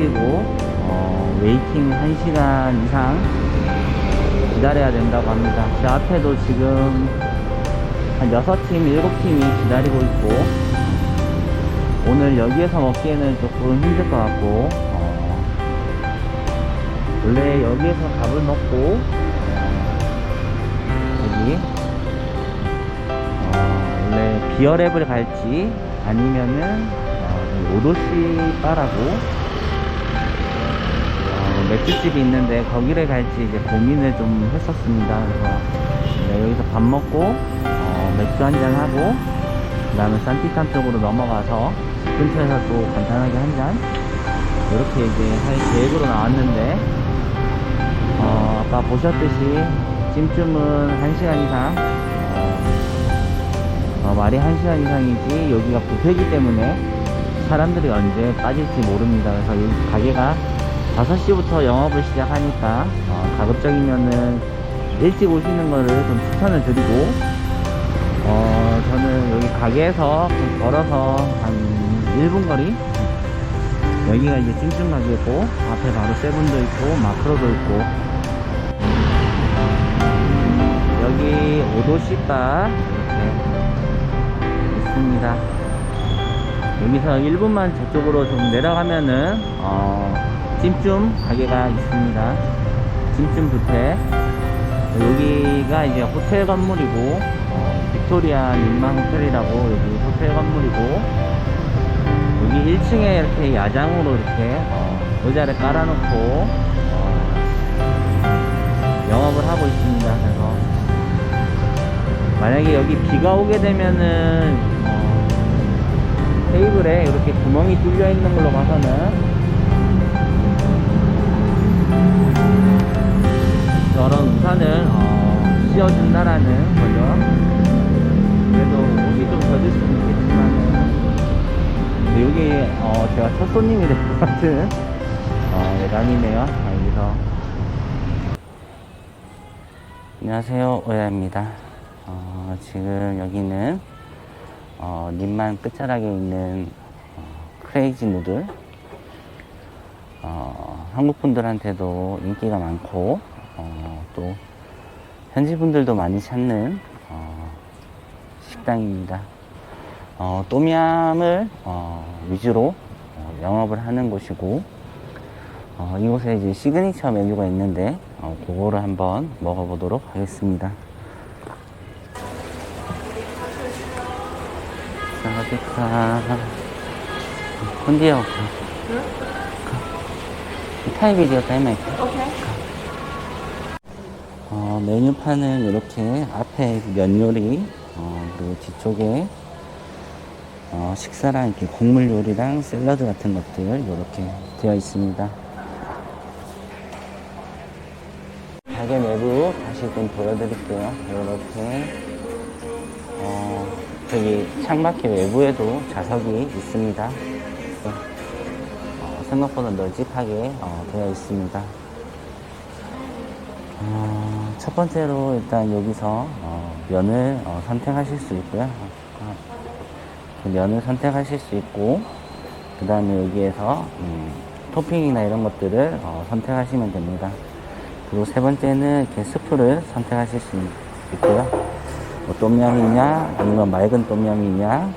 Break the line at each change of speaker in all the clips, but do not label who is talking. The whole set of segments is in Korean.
만석이고 어, 웨이팅 1시간 이상 기다려야 된다고 합니다. 제 앞에도 지금 한 6팀, 7팀이 기다리고 있고 오늘 여기에서 먹기에는 조금 힘들 것 같고 어, 원래 여기에서 밥을 먹고 어, 여기 어, 원래 비어랩을 갈지 아니면은 어, 오도시 바라고 어, 맥주집이 있는데 거기를 갈지 이제 고민을 좀 했었습니다. 그래서 네, 여기서 밥 먹고 어, 맥주 한 잔 하고 그 다음에 산티탄 쪽으로 넘어가서 집 근처에서 또 간단하게 한 잔 이렇게 이제 할 계획으로 나왔는데 어, 아까 보셨듯이 찜찜은 1시간 이상 어, 어, 말이 1시간 이상이지 여기가 뷔페이기 때문에 사람들이 언제 빠질지 모릅니다 그래서 이 가게가 5시부터 영업을 시작하니까 어, 가급적이면은 일찍 오시는 거를 좀 추천을 드리고 어, 저는 여기 가게에서 좀 걸어서 한 1분 거리? 여기가 이제 찜찜 가게고 앞에 바로 세븐도 있고 마크로도 있고. 여기 오도시바 이렇게 있습니다. 여기서 1분만 저쪽으로 좀 내려가면은 어, 찜찜 가게가 있습니다 찜찜 뷔페 여기가 이제 호텔 건물이고 어, 빅토리아 민망 호텔이라고 여기 호텔 건물이고 여기 1층에 이렇게 야장으로 이렇게 어, 의자를 깔아놓고 어, 영업을 하고 있습니다. 그래서 만약에 여기 비가 오게 되면은 어, 테이블에 이렇게 구멍이 뚫려 있는 걸로 봐서는 저런 우산을 어, 씌워준다라는 거죠. 그래도 옷이 좀 젖을 수는 있겠지만 여기 어, 제가 첫 손님이 될 것 같은 어, 외관이네요. 아, 여기서 안녕하세요 오야입니다. 어, 지금 여기는 어, 님만 끝자락에 있는 어, 크레이지 누들 어, 한국 분들한테도 인기가 많고 어, 또 현지 분들도 많이 찾는 어, 식당입니다. 어, 또미암을 어, 위주로 어, 영업을 하는 곳이고 어, 이곳에 이제 시그니처 메뉴가 있는데 어, 그거를 한번 먹어보도록 하겠습니다. 사와디카 혼디요. 타이비디오 타이마이. 어, 메뉴판은 이렇게 앞에 면 요리, 어, 그리고 뒤쪽에 어, 식사랑 이렇게 국물 요리랑 샐러드 같은 것들 이렇게 되어 있습니다. 가게 내부 다시 좀 보여드릴게요. 이렇게 어, 저기 창밖에 외부에도 좌석이 있습니다. 네. 어, 생각보다 널찍하게 어, 되어 있습니다. 어, 첫 번째로 일단 여기서 어, 면을 어, 선택하실 수 있고요. 어, 그 면을 선택하실 수 있고 그 다음에 여기에서 음, 토핑이나 이런 것들을 어, 선택하시면 됩니다. 그리고 세 번째는 이렇게 스프를 선택하실 수 있고요. 뭐 똠얌이냐 아니면 맑은 똠얌이냐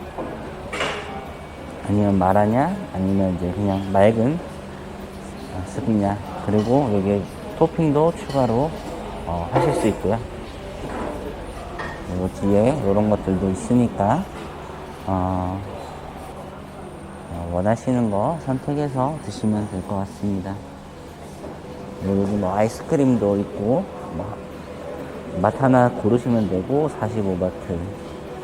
아니면 마라냐 아니면 이제 그냥 맑은 어, 스프냐 그리고 여기 토핑도 추가로 어, 하실 수 있고요. 그리고 뒤에 이런 것들도 있으니까 어, 어, 원하시는 거 선택해서 드시면 될 것 같습니다. 그리고 뭐 아이스크림도 있고 뭐 맛 하나 고르시면 되고 45바트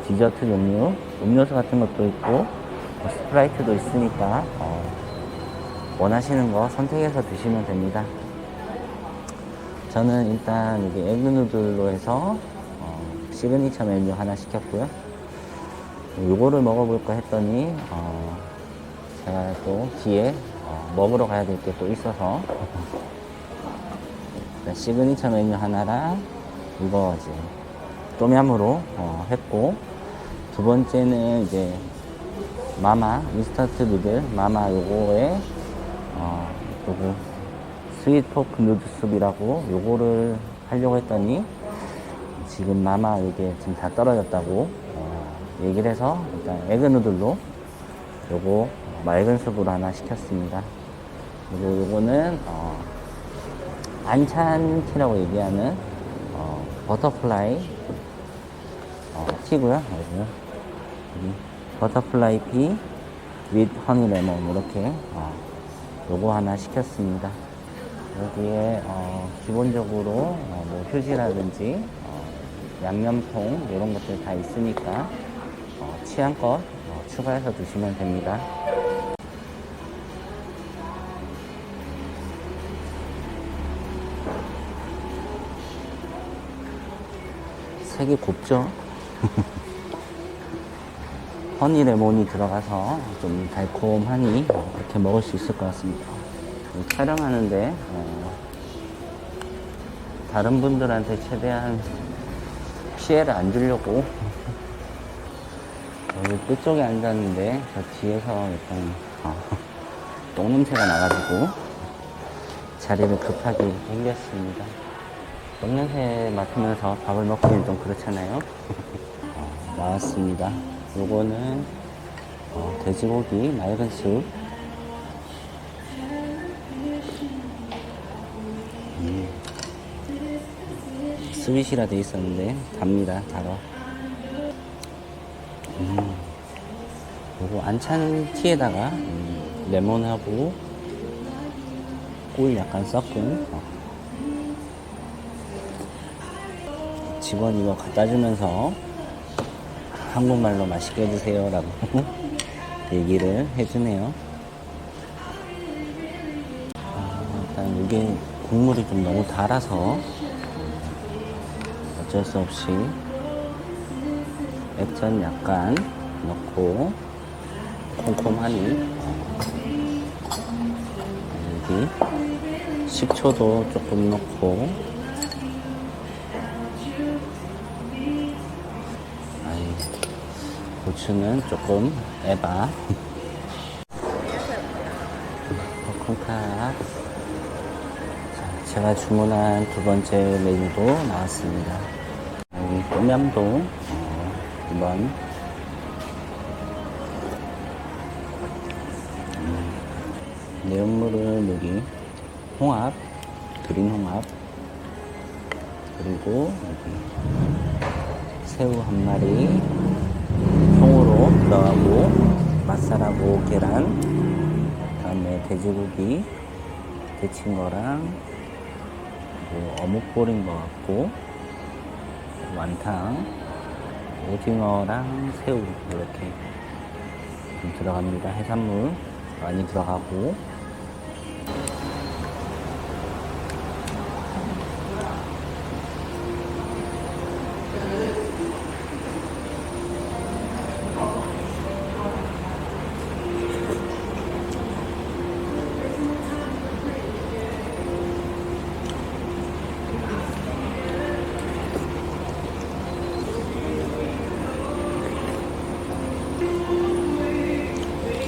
디저트 종류 음료수 같은 것도 있고 뭐 스프라이트도 있으니까 어, 원하시는 거 선택해서 드시면 됩니다. 저는 일단 여기 에그 누들로 해서 어, 시그니처 메뉴 하나 시켰고요. 요거를 먹어볼까 했더니 어, 제가 또 뒤에 어, 먹으러 가야 될 게 또 있어서 시그니처 메뉴 하나랑 이거 이제 또미암으로 어, 했고 두 번째는 이제 마마 인스턴트 누들 마마 요거에 어 요거 스윗 포크 누드 sup이라고 요거를 하려고 했더니 지금 마마 이게 지금 다 떨어졌다고 어, 얘기를 해서 일단 에그 누들로 요거 맑은 수프로 하나 시켰습니다. 그리고 요거는 어, 안찬티라고 얘기하는 어, 버터플라이 어, 티고요. 버터플라이 피 with 허니 레몬 이렇게 어, 요거 하나 시켰습니다. 여기에 어, 기본적으로 어, 뭐 휴지라든지 어, 양념통 이런 것들 다 있으니까 어, 취향껏 어, 추가해서 드시면 됩니다. 색이 곱죠? 허니 레몬이 들어가서 좀 달콤하니 이렇게 먹을 수 있을 것 같습니다. 촬영하는데 어, 다른 분들한테 최대한 피해를 안 주려고 여기 끝쪽에 앉았는데 저 뒤에서 일단 어, 똥 냄새가 나가지고 자리를 급하게 옮겼습니다. 똥 냄새 맡으면서 밥을 먹기는 좀 그렇잖아요. 어, 나왔습니다. 요거는 어, 돼지고기 맑은 숲 음. 스윗이라 돼 있었는데 답니다 달어 음. 요거 안찬 티에다가 음, 레몬하고 꿀 약간 섞은 어. 직원 이거 갖다 주면서 한국말로 맛있게 드세요 라고 얘기를 해주네요 아, 일단 이게 국물이 좀 너무 달아서 어쩔 수 없이 액젓 약간 넣고 콩콩하니 여기 식초도 조금 넣고 아이, 고추는 조금 에바. 콩팥 자, 제가 주문한 두 번째 메뉴도 나왔습니다. 여기 똠얌도 어, 이번. 음, 내용물은 여기 홍합 그린 홍합. 그리고 여기 새우 한 마리 통으로 들어가고 맛살하고 계란 그다음에 돼지고기 데친 거랑 뭐 어묵 볼인 것 같고 완탕 오징어랑 새우 이렇게 좀 들어갑니다. 해산물 많이 들어가고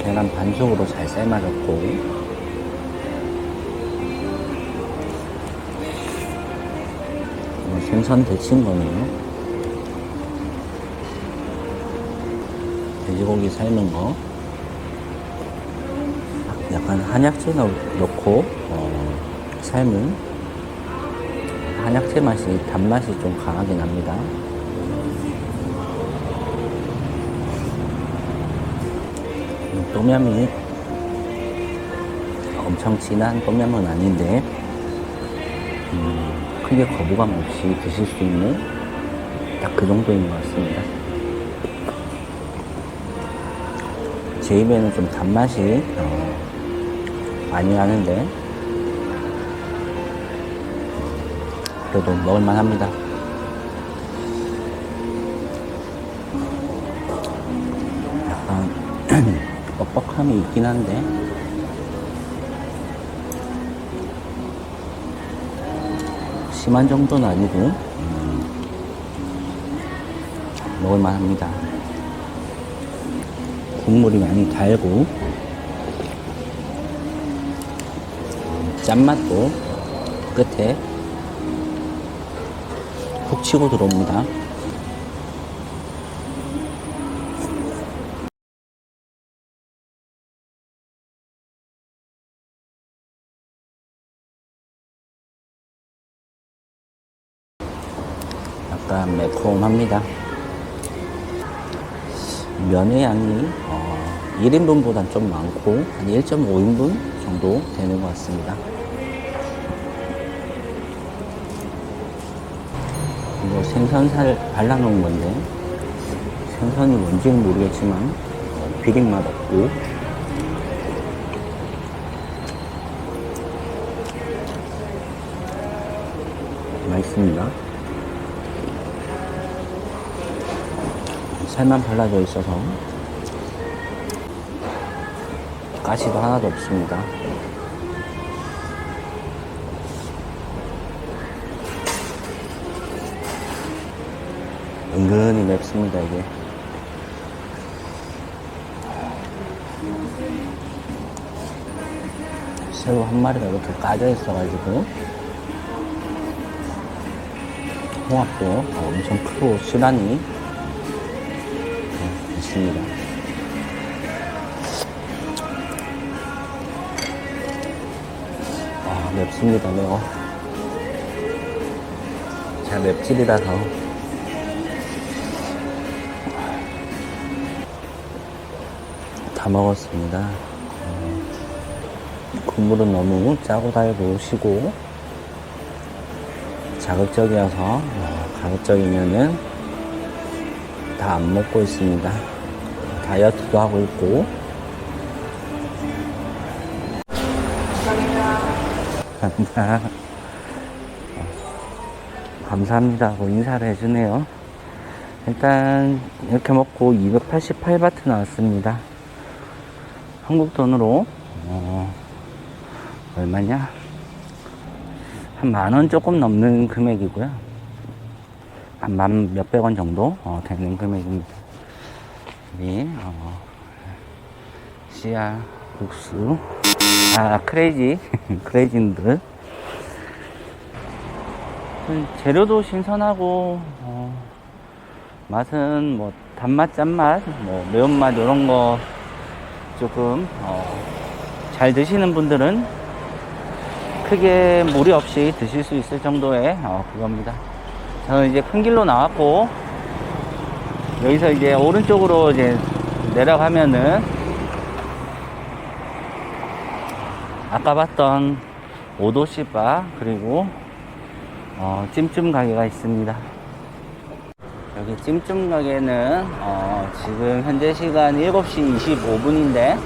계란 반숙으로 잘 삶아졌고. 이거 생선 데친 거네요. 돼지고기 삶은 거. 약간 한약재 넣- 넣고 어, 삶은. 한약재 맛이 단맛이 좀 강하게 납니다 또미암이 엄청 진한 또미암은 아닌데 음, 크게 거부감 없이 드실 수 있는 딱 그 정도인 것 같습니다. 제 입에는 좀 단맛이 어, 많이 나는데 그래도 먹을만 합니다. 뻑뻑함이 있긴 한데 심한 정도는 아니고 음, 먹을만 합니다. 국물이 많이 달고 짠맛도 끝에 푹 치고 들어옵니다. 약간 매콤합니다. 면의 양이 어, 1인분보단 좀 많고 한 1.5인분 정도 되는 것 같습니다. 이거 생선살 발라놓은 건데 생선이 뭔지는 모르겠지만 어, 비린 맛 없고 맛있습니다. 살만 발라져 있어서 가시도 하나도 없습니다. 은근히 맵습니다, 이게. 새우 한 마리가 이렇게 까져 있어가지고, 홍합도 엄청 크고 네, 있습니다. 아, 맵습니다, 매워. 잘 맵찔이라서. 다 먹었습니다. 음, 국물은 너무 짜고 달고 시고 자극적이어서 어, 가급적이면은 다 안 먹고 있습니다. 다이어트도 하고 있고 감사 감사합니다 하고 인사를 해주네요. 일단 이렇게 먹고 288바트 나왔습니다. 한국 돈으로 어, 얼마냐? 한 만 원 조금 넘는 금액이고요. 한 만 몇백 원 정도 어, 되는 금액입니다. 이 어, 씨야 국수. 아 크레이지. 음, 재료도 신선하고 어, 맛은 뭐 단맛 짠맛 뭐 매운맛 이런 거 조금 어, 잘 드시는 분들은 크게 무리 없이 드실 수 있을 정도의 어, 그겁니다. 저는 이제 큰 길로 나왔고 여기서 이제 오른쪽으로 이제 내려가면은 아까 봤던 오도시바 그리고 어, 찜찜 가게가 있습니다. 여기 찜찜 가게는 어, 지금 현재 시간 7시 25분인데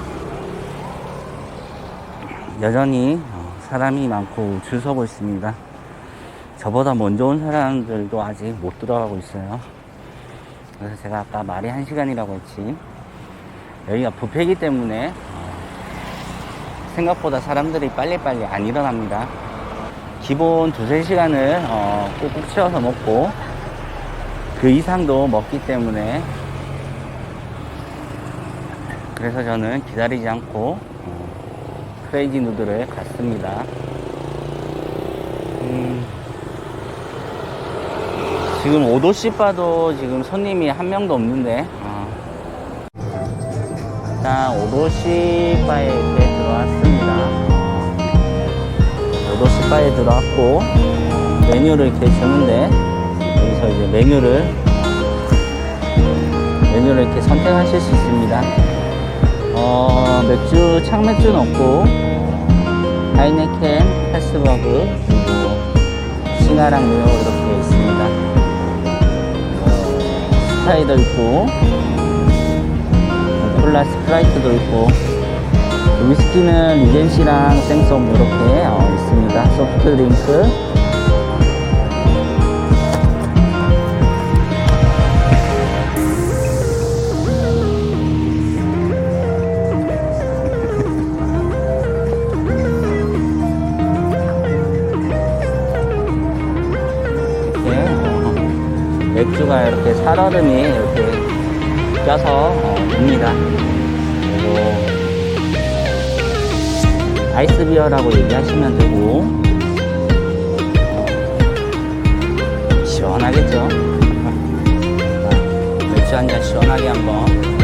여전히 어, 사람이 많고 줄 서고 있습니다. 저보다 먼저 온 사람들도 아직 못 들어가고 있어요. 그래서 제가 아까 말이 1시간이라고 했지. 여기가 부패이기 때문에 어, 생각보다 사람들이 빨리빨리 안 일어납니다. 기본 두세 시간을 어, 꾹꾹 채워서 먹고 그 이상도 먹기 때문에 그래서 저는 기다리지 않고 어, 크레이지 누드를 갔습니다. 음, 지금 오도씨 바도 지금 손님이 한 명도 없는데 어, 일단 오도씨 바에 이렇게 들어왔습니다. 오도씨 바에 들어왔고 메뉴를 이렇게 주는데 여기서 이제 메뉴를 메뉴를 이렇게 선택하실 수 있습니다. 어, 맥주 창맥주는 없고 하이네켄, 패스버그 그리고 싱하랑 이렇 어, 스타이도 있고 콜라 스프라이트도 있고 위스키는 리젠시랑 생송 이렇게 어, 있습니다. 소프트 드링크 맥주가 이렇게 살얼음이 이렇게 껴서 어, 옵니다. 그리고 아이스 비어라고 얘기하시면 되고 어, 시원하겠죠? 자, 맥주 한 잔 시원하게 한번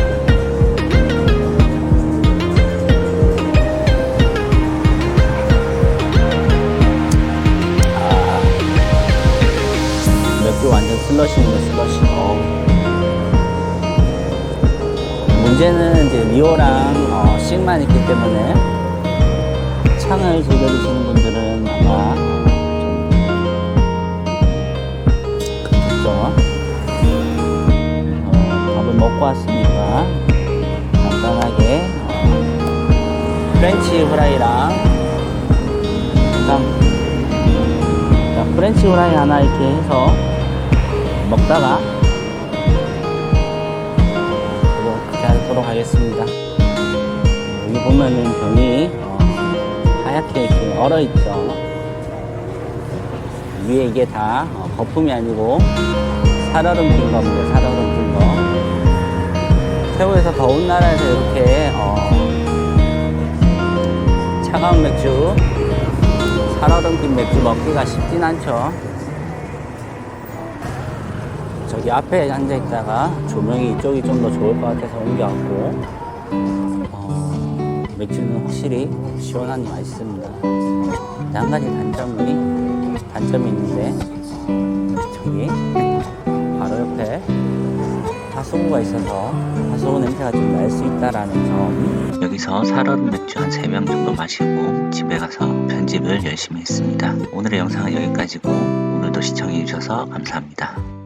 문제는 이제 리오랑 어, 씩만 있기 때문에 창을 즐겨 드시는 분들은 아마 좀 그렇겠죠. 어, 밥을 먹고 왔으니까 간단하게 어, 프렌치 후라이랑 일단 자, 프렌치 후라이 하나 이렇게 해서 먹다가 하도록 하겠습니다. 여기 보면은 병이 어, 하얗게 이렇게 얼어 있죠. 위에 이게 다 어, 거품이 아니고 살얼음 낀 겁니다. 살얼음 낀 거. 태국에서 더운 나라에서 이렇게 어, 차가운 맥주 살얼음 낀 맥주 먹기가 쉽진 않죠. 저기 앞에 앉아 있다가 조명이 이쪽이 좀 더 좋을 것 같아서 옮겨왔고, 어, 맥주는 확실히 시원하니 맛있습니다. 한 가지 단점이, 단점이 있는데, 저기 바로 옆에 하수구가 있어서 하수구 냄새가 좀 날 수 있다라는 점.
여기서 살얼음 맥주 한 3명 정도 마시고 집에 가서 편집을 열심히 했습니다. 오늘의 영상은 여기까지고 오늘도 시청해주셔서 감사합니다.